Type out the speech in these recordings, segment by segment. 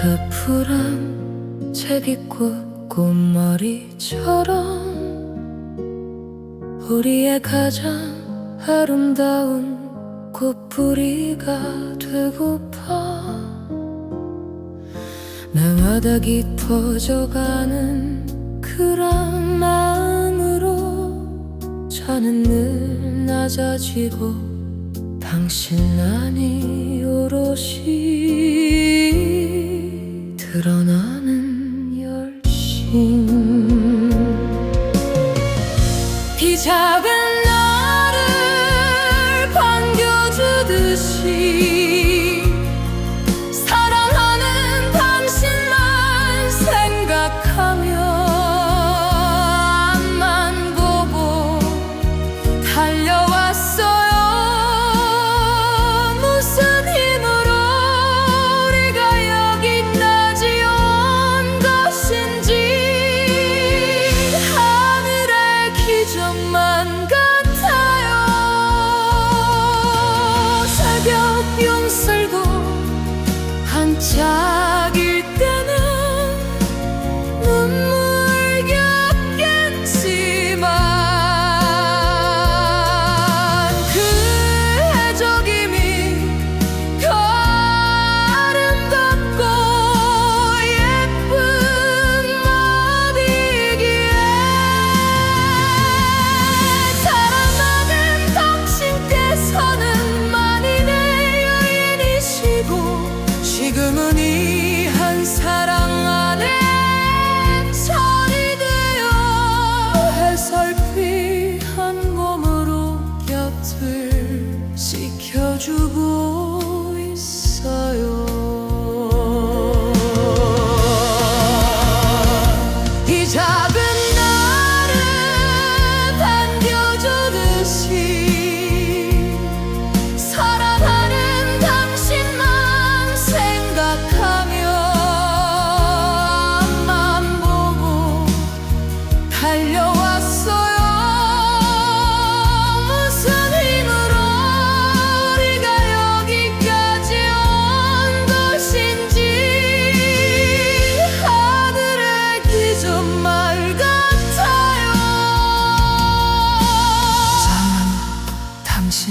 그 푸른 책 입고 꽃머리처럼 우리의 가장 아름다운 꽃뿌리가 되고파 나마다 깊어져가는 그런 마음으로 저는 늘 낮아지고 당신 아니 오롯이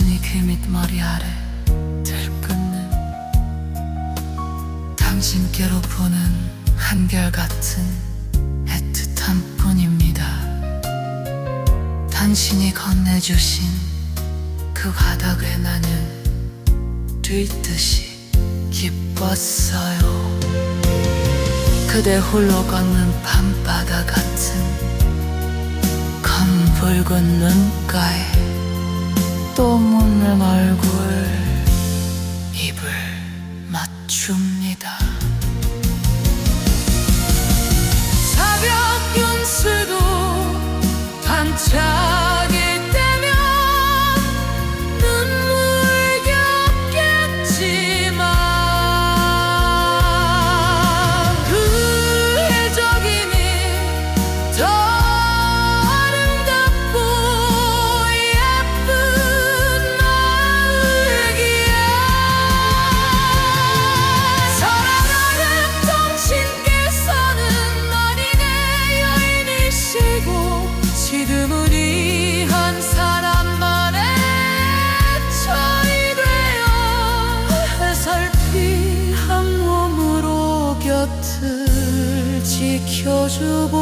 여전히 그 밑머리 아래 들끓는 당신께로 보는 한결같은 애틋한 뿐입니다. 당신이 건네주신 그 바닥에 나는 뒤듯이 기뻤어요. 그대 홀로 걷는 밤바다 같은 검붉은 눈가에 と思うん 곁을 지켜주고